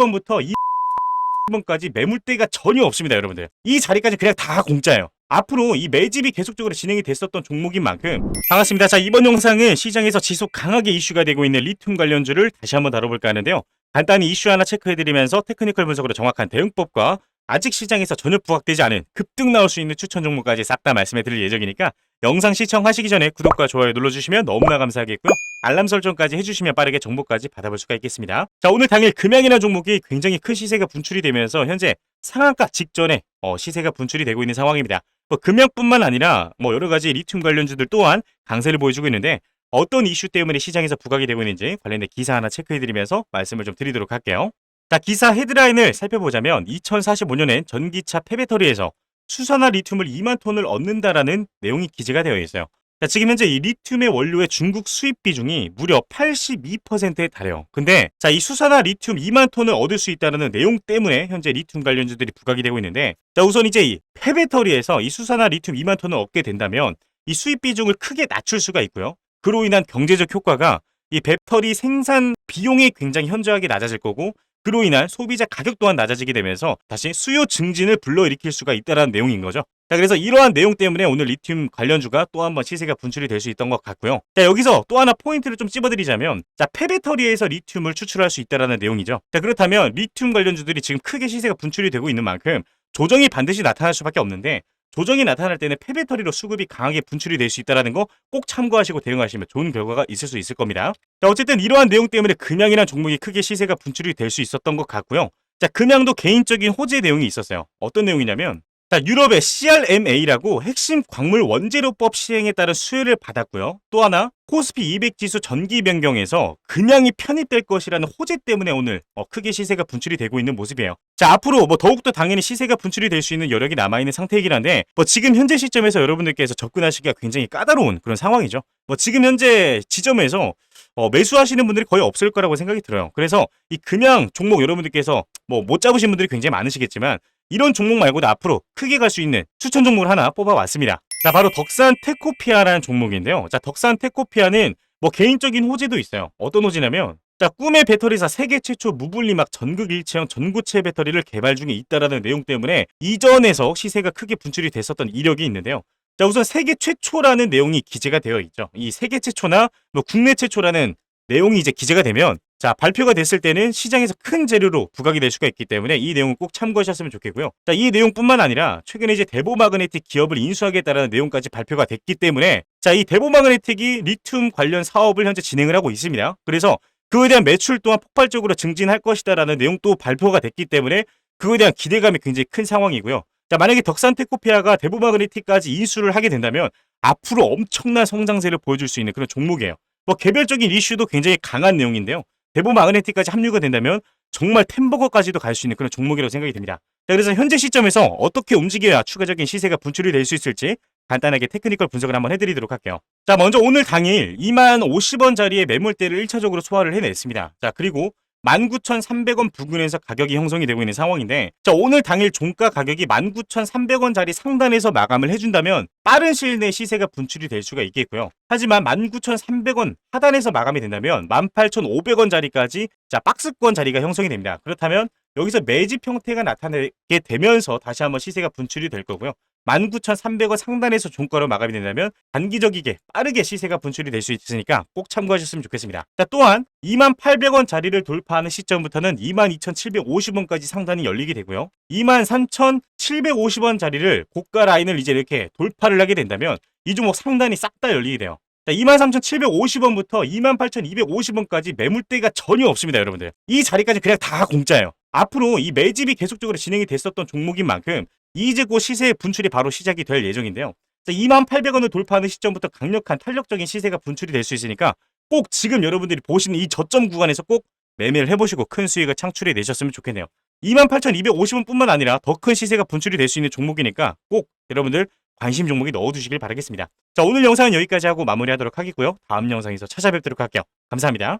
번부터 이 번까지 매물대가 전혀 없습니다, 여러분들. 이 자리까지 그냥 다 공짜예요. 앞으로 이 매집이 계속적으로 진행이 됐었던 종목인 만큼 반갑습니다. 자, 이번 영상은 시장에서 지속 강하게 이슈가 되고 있는 리튬 관련주를 다시 한번 다뤄볼까 하는데요. 간단히 이슈 하나 체크해드리면서 테크니컬 분석으로 정확한 대응법과 아직 시장에서 전혀 부각되지 않은 급등 나올 수 있는 추천 종목까지 싹 다 말씀해 드릴 예정이니까 영상 시청하시기 전에 구독과 좋아요 눌러주시면 너무나 감사하겠고요. 알람 설정까지 해주시면 빠르게 정보까지 받아볼 수가 있겠습니다. 자 오늘 당일 금양이라는 종목이 굉장히 큰 시세가 분출이 되면서 현재 상한가 직전에 어, 시세가 분출이 되고 있는 상황입니다. 뭐 금양뿐만 아니라 뭐 여러 가지 리튬 관련주들 또한 강세를 보여주고 있는데 어떤 이슈 때문에 시장에서 부각이 되고 있는지 관련된 기사 하나 체크해드리면서 말씀을 좀 드리도록 할게요. 자, 기사 헤드라인을 살펴보자면 2045년엔 전기차 폐배터리에서 수산화 리튬을 2만 톤을 얻는다라는 내용이 기재가 되어 있어요. 자, 지금 현재 이 리튬의 원료의 중국 수입 비중이 무려 82%에 달해요. 근데 자, 이 수산화 리튬 2만 톤을 얻을 수 있다는 내용 때문에 현재 리튬 관련주들이 부각이 되고 있는데 자, 우선 이제 이 폐배터리에서 이 수산화 리튬 2만 톤을 얻게 된다면 이 수입 비중을 크게 낮출 수가 있고요. 그로 인한 경제적 효과가 이 배터리 생산 비용이 굉장히 현저하게 낮아질 거고 그로 인한 소비자 가격 또한 낮아지게 되면서 다시 수요 증진을 불러일으킬 수가 있다는 내용인 거죠. 자, 그래서 이러한 내용 때문에 오늘 리튬 관련주가 또 한번 시세가 분출이 될 수 있던 것 같고요. 자, 여기서 또 하나 포인트를 좀 찝어드리자면, 자, 폐배터리에서 리튬을 추출할 수 있다는 내용이죠. 자, 그렇다면 리튬 관련주들이 지금 크게 시세가 분출이 되고 있는 만큼 조정이 반드시 나타날 수밖에 없는데, 조정이 나타날 때는 폐배터리로 수급이 강하게 분출이 될 수 있다는 거꼭 참고하시고 대응하시면 좋은 결과가 있을 수 있을 겁니다. 자, 어쨌든 이러한 내용 때문에 금양이란 종목이 크게 시세가 분출이 될 수 있었던 것 같고요. 자, 금양도 개인적인 호재 내용이 있었어요. 어떤 내용이냐면, 자, 유럽의 CRMA라고 핵심 광물 원재료법 시행에 따른 수혜를 받았고요. 또 하나, 코스피 200 지수 전기 변경에서 금양이 편입될 것이라는 호재 때문에 오늘 어, 크게 시세가 분출이 되고 있는 모습이에요. 자, 앞으로 뭐 더욱더 당연히 시세가 분출이 될 수 있는 여력이 남아있는 상태이긴 한데, 뭐 지금 현재 시점에서 여러분들께서 접근하시기가 굉장히 까다로운 그런 상황이죠. 뭐 지금 현재 지점에서 어, 매수하시는 분들이 거의 없을 거라고 생각이 들어요. 그래서 이 금양 종목 여러분들께서 뭐 못 잡으신 분들이 굉장히 많으시겠지만 이런 종목 말고도 앞으로 크게 갈 수 있는 추천 종목을 하나 뽑아왔습니다. 자, 바로 덕산 테코피아라는 종목인데요. 자, 덕산 테코피아는 뭐 개인적인 호재도 있어요. 어떤 호재냐면 자, 꿈의 배터리사 세계 최초 무분리막 전극 일체형 전구체 배터리를 개발 중에 있다라는 내용 때문에 이전에서 시세가 크게 분출이 됐었던 이력이 있는데요. 자, 우선 세계 최초라는 내용이 기재가 되어 있죠. 이 세계 최초나 뭐 국내 최초라는 내용이 이제 기재가 되면 자, 발표가 됐을 때는 시장에서 큰 재료로 부각이 될 수가 있기 때문에 이 내용을 꼭 참고하셨으면 좋겠고요. 자, 이 내용뿐만 아니라 최근에 이제 대보 마그네틱 기업을 인수하겠다라는 내용까지 발표가 됐기 때문에 자, 이 대보 마그네틱이 리튬 관련 사업을 현재 진행을 하고 있습니다. 그래서 그에 대한 매출 또한 폭발적으로 증진할 것이다라는 내용도 발표가 됐기 때문에 그에 대한 기대감이 굉장히 큰 상황이고요. 자, 만약에 덕산테코피아가 대보 마그네틱까지 인수를 하게 된다면 앞으로 엄청난 성장세를 보여줄 수 있는 그런 종목이에요. 뭐 개별적인 이슈도 굉장히 강한 내용인데요. 대부 마그네틱까지 합류가 된다면 정말 템버거까지도 갈 수 있는 그런 종목이라고 생각이 됩니다. 자, 그래서 현재 시점에서 어떻게 움직여야 추가적인 시세가 분출이 될 수 있을지 간단하게 테크니컬 분석을 한번 해드리도록 할게요. 자, 먼저 오늘 당일 2만 50원짜리의 매물대를 1차적으로 소화를 해냈습니다. 자, 그리고 19,300원 부근에서 가격이 형성이 되고 있는 상황인데 자 오늘 당일 종가 가격이 19,300원짜리 상단에서 마감을 해준다면 빠른 시일 내 시세가 분출이 될 수가 있겠고요. 하지만 19,300원 하단에서 마감이 된다면 18,500원짜리까지 자 박스권 자리가 형성이 됩니다. 그렇다면 여기서 매집 형태가 나타나게 되면서 다시 한번 시세가 분출이 될 거고요. 19,300원 상단에서 종가로 마감이 된다면 단기적이게 빠르게 시세가 분출이 될 수 있으니까 꼭 참고하셨으면 좋겠습니다. 자, 또한 28,000원 자리를 돌파하는 시점부터는 22,750원까지 상단이 열리게 되고요. 23,750원 자리를 고가 라인을 이제 이렇게 돌파를 하게 된다면 이 종목 상단이 싹 다 열리게 돼요. 자, 23,750원부터 28,250원까지 매물대가 전혀 없습니다, 여러분들. 이 자리까지 그냥 다 공짜예요. 앞으로 이 매집이 계속적으로 진행이 됐었던 종목인 만큼 이제 곧 시세의 분출이 바로 시작이 될 예정인데요. 자, 28,000원을 돌파하는 시점부터 강력한 탄력적인 시세가 분출이 될 수 있으니까 꼭 지금 여러분들이 보시는 이 저점 구간에서 꼭 매매를 해보시고 큰 수익을 창출해 내셨으면 좋겠네요. 28,250원 뿐만 아니라 더 큰 시세가 분출이 될 수 있는 종목이니까 꼭 여러분들 관심 종목에 넣어두시길 바라겠습니다. 자, 오늘 영상은 여기까지 하고 마무리하도록 하겠고요. 다음 영상에서 찾아뵙도록 할게요. 감사합니다.